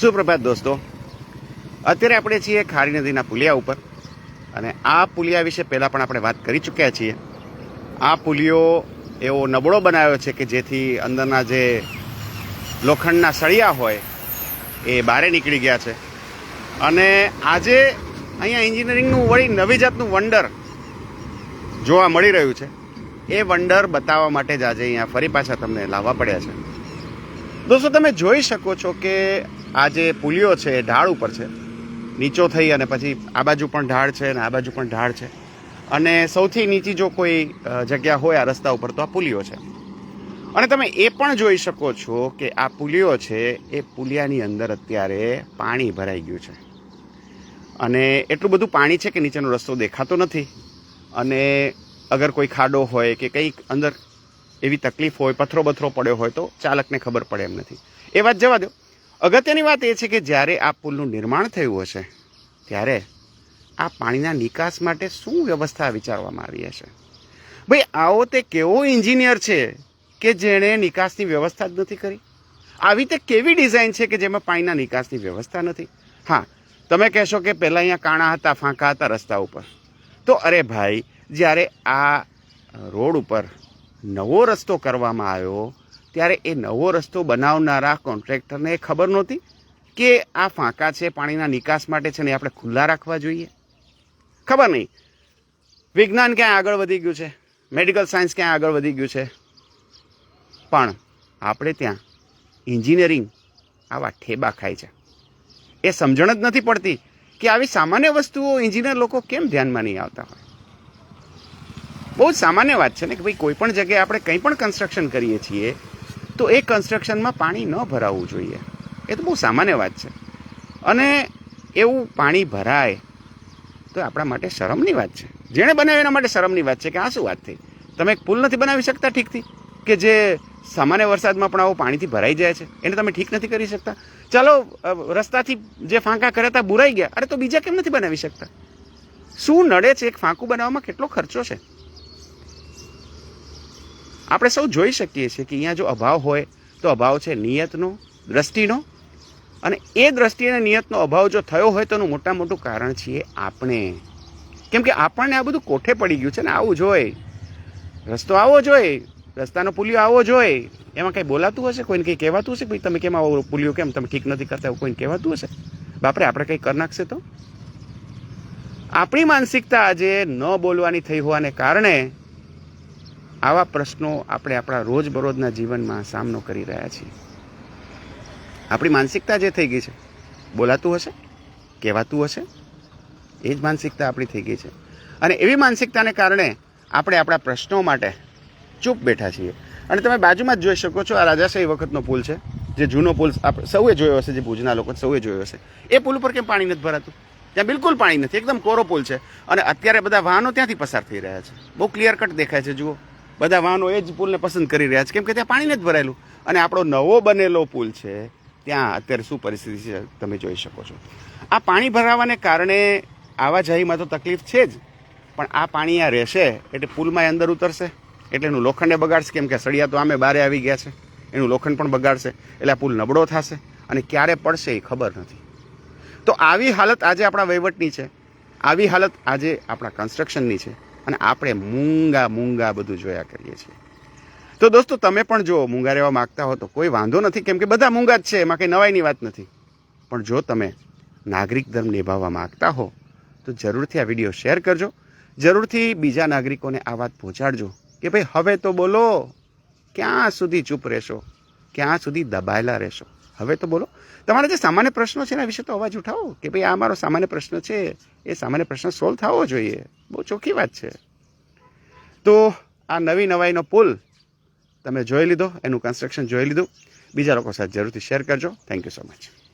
સુપ્રભાત દોસ્તો, અત્યારે આપણે છીએ ખારી નદીના પુલિયા ઉપર અને આ પુલિયા વિશે પહેલાં પણ આપણે વાત કરી ચૂક્યા છીએ. આ પુલિયો એવો નબળો બનાવ્યો છે કે જેથી અંદરના જે લોખંડના સળિયા હોય એ બારે નીકળી ગયા છે. અને આજે અહીંયા એન્જિનિયરિંગનું વળી નવી જાતનું વંડર જોવા મળી રહ્યું છે. એ વંડર બતાવવા માટે જ આજે અહીંયા ફરી પાછા તમને લાવવા પડ્યા છે. દોસ્તો, તમે જોઈ શકો છો કે આ જે પુલિયો છે, એ ઢાળ ઉપર છે. નીચો થઈ અને પછી આ બાજુ પણ ઢાળ છે અને આ બાજુ પણ ઢાળ છે. અને સૌથી નીચી જો કોઈ જગ્યા હોય આ રસ્તા ઉપર, તો આ પુલિયો છે. અને તમે એ પણ જોઈ શકો છો કે આ પુલિયો છે, એ પુલિયાની અંદર અત્યારે પાણી ભરાઈ ગયું છે. અને એટલું બધું પાણી છે કે નીચેનો રસ્તો દેખાતો નથી. અને અગર કોઈ ખાડો હોય કે કંઈક અંદર એવી તકલીફ હોય પથરો બથરો પડ્યો હોય તો ચાલકને ખબર પડે એમ નથી. એ વાત જવા દો. અગત્યની વાત એ છે કે જ્યારે આ પુલનું નિર્માણ થયું હશે, ત્યારે આ પાણીના નિકાસ માટે શું વ્યવસ્થા વિચારવામાં આવી હશે? ભાઈ, આવો તે કેવો એન્જિનિયર છે કે જેણે નિકાસની વ્યવસ્થા જ નથી કરી? આવી તે કેવી ડિઝાઇન છે કે જેમાં પાણીના નિકાસની વ્યવસ્થા નથી? હા, તમે કહેશો કે પહેલાં અહીંયા કાણા હતા, ફાંકા હતા રસ્તા ઉપર. તો અરે ભાઈ, જ્યારે આ રોડ ઉપર નવો રસ્તો કરવામાં આવ્યો ત્યારે એ નવો રસ્તો બનાવનારા કોન્ટ્રાક્ટરને એ ખબર નહોતી કે આ ફાંકા છે, પાણીના નિકાસ માટે છે ને આપણે ખુલ્લા રાખવા જોઈએ? ખબર નહીં. વિજ્ઞાન ક્યાં આગળ વધી ગયું છે? મેડિકલ સાયન્સ ક્યાં આગળ વધી ગયું છે? પણ આપણે ત્યાં એન્જિનિયરિંગ આવા ઠેબા ખાય છે. એ સમજણ જ નથી પડતી કે આવી સામાન્ય વસ્તુઓ એન્જિનિયર લોકો કેમ ધ્યાનમાં નહીં આવતા હોય? બહુ સામાન્ય વાત છે ને કે ભાઈ કોઈ પણ જગ્યાએ આપણે કંઈ પણ કન્સ્ટ્રક્શન કરીએ છીએ તો એ કન્સ્ટ્રક્શનમાં પાણી ન ભરાવવું જોઈએ. એ તો બહુ સામાન્ય વાત છે. અને એવું પાણી ભરાય તો આપણા માટે શરમની વાત છે. જેણે બનાવ્યું એના માટે શરમની વાત છે કે આ શું વાત થઈ? તમે એક પુલ નથી બનાવી શકતા ઠીકથી. કે જે સામાન્ય વરસાદમાં પણ આવો પાણીથી ભરાઈ જાય છે. એને તમે ઠીક નથી કરી શકતા. ચાલો રસ્તાથી જે ફાંકા કર્યા હતા બુરાઈ ગયા. અરે તો બીજા કેમ નથી બનાવી શકતા? શું નડે છે એક ફાંકું બનાવવામાં? કેટલો ખર્ચો છે? આપણે સૌ જોઈ શકીએ છીએ કે અહીંયા જો અભાવ હોય તો અભાવ છે નિયતનો, દ્રષ્ટિનો. અને એ દ્રષ્ટિ અને નિયતનો અભાવ જો થયો હોય તો એનું મોટા મોટું કારણ છીએ આપણે. કેમ કે આપણને આ બધું કોઠે પડી ગયું છે ને આવું જોઈએ રસ્તો આવો જોઈએ રસ્તાનો પુલિયો આવો જોઈએ એમાં કંઈ બોલાતું હશે? કોઈને કંઈ કહેવાતું હશે? ભાઈ, તમે કેમ આવો પુલિયો કેમ? તમે ઠીક નથી કરતા એવું કોઈને કહેવાતું હશે? બાપરે, આપણે કંઈ કરી નાખશે તો? આપણી માનસિકતા આજે ન બોલવાની થઈ હોવાને કારણે આવા પ્રશ્નો આપણે આપણા રોજબરોજના જીવનમાં સામનો કરી રહ્યા છીએ. આપણી માનસિકતા જે થઈ ગઈ છે, બોલાતું હશે? કહેવાતું હશે? એ જ માનસિકતા આપણી થઈ ગઈ છે. અને એવી માનસિકતાને કારણે આપણે આપણા પ્રશ્નો માટે ચૂપ બેઠા છીએ. અને તમે બાજુમાં જ જોઈ શકો છો, આ રાજાશાહી વખતનો પુલ છે, જે જૂનો પુલ આપણે સૌએ જોયો હશે, જે ભુજના લોકો સૌએ જોયો હશે. એ પુલ ઉપર કેમ પાણી નથી ભરાતું? ત્યાં બિલકુલ પાણી નથી, એકદમ કોરો પુલ છે. અને અત્યારે બધા વાહનો ત્યાંથી પસાર થઈ રહ્યા છે. બહુ ક્લિયર કટ દેખાય છે, જુઓ. બધા વાહનો એ જ પુલને પસંદ કરી રહ્યા છે. કેમ કે ત્યાં પાણી નથી ભરાયેલું. અને આપણો નવો બનેલો પુલ છે, ત્યાં અત્યારે શું પરિસ્થિતિ છે તમે જોઈ શકો છો. આ પાણી ભરાવાને કારણે આવાજાહીમાં તો તકલીફ છે જ. પણ આ પાણી આ રહેશે એટલે પુલમાં અંદર ઉતરશે. એટલે એનું લોખંડે બગાડશે. કેમ કે સળિયા તો આમે બારે આવી ગયા છે. એનું લોખંડ પણ બગાડશે. એટલે આ પુલ નબળો થશે. અને ક્યારે પડશે એ ખબર નથી. તો આવી હાલત આજે આપણા વહીવટની છે. આવી હાલત આજે આપણા કન્સ્ટ્રક્શનની છે. અને આપણે મૂંગા મૂંગા બધું જોયા કરીએ છીએ. તો દોસ્તો, તમે પણ જો મૂંગા રહેવા માગતા હો તો કોઈ વાંધો નથી, કેમ કે બધા મૂંગા જ છે, એમાં કંઈ નવાઈની વાત નથી. પણ જો તમે નાગરિક ધર્મ નિભાવવા માગતા હો, તો જરૂરથી આ વીડિયો શેર કરજો. જરૂરથી બીજા નાગરિકોને આ વાત પહોંચાડજો કે ભાઈ, હવે તો બોલો, ક્યાં સુધી ચૂપ રહેશો? ક્યાં સુધી દબાયેલા રહેશો? હવે તો બોલો. તમારા જે સામાન્ય પ્રશ્નો છે એના વિશે તો અવાજ ઉઠાવો કે ભાઈ આ મારો સામાન્ય પ્રશ્ન છે, એ સામાન્ય પ્રશ્ન સોલ્વ થવો જોઈએ. બહુ ચોખ્ખી વાત છે. તો આ નવી નવાઈનો પુલ તમે જોઈ લીધો, એનું કન્સ્ટ્રક્શન જોઈ લીધું. બીજા લોકો સાથે જરૂરથી શેર કરજો. Thank you so much